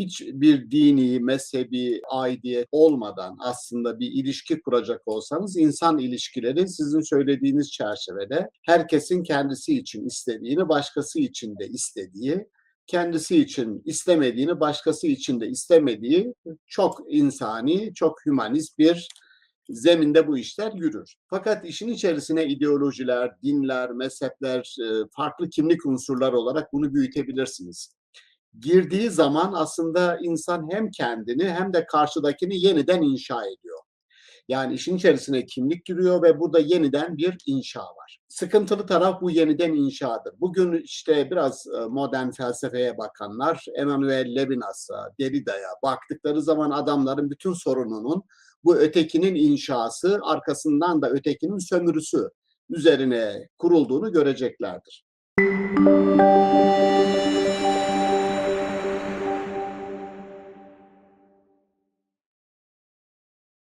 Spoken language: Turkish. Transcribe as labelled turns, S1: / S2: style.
S1: hiçbir dini, mezhebi, aidiyet olmadan aslında bir ilişki kuracak olsanız insan ilişkileri sizin söylediğiniz çerçevede herkesin kendisi için istediğini başkası için de istediği, kendisi için istemediğini başkası için de istemediği çok insani, çok hümanist bir zeminde bu işler yürür. Fakat işin içerisine ideolojiler, dinler, mezhepler, e, farklı kimlik unsurlar olarak bunu büyütebilirsiniz. Girdiği zaman aslında insan hem kendini hem de karşıdakini yeniden inşa ediyor. Yani işin içerisine kimlik giriyor ve burada yeniden bir inşa var. Sıkıntılı taraf bu yeniden inşadır. Bugün işte biraz e, modern felsefeye bakanlar Emmanuel Levinas'a, Derrida'ya baktıkları zaman adamların bütün sorununun bu ötekinin inşası, arkasından da ötekinin sömürüsü üzerine kurulduğunu göreceklerdir.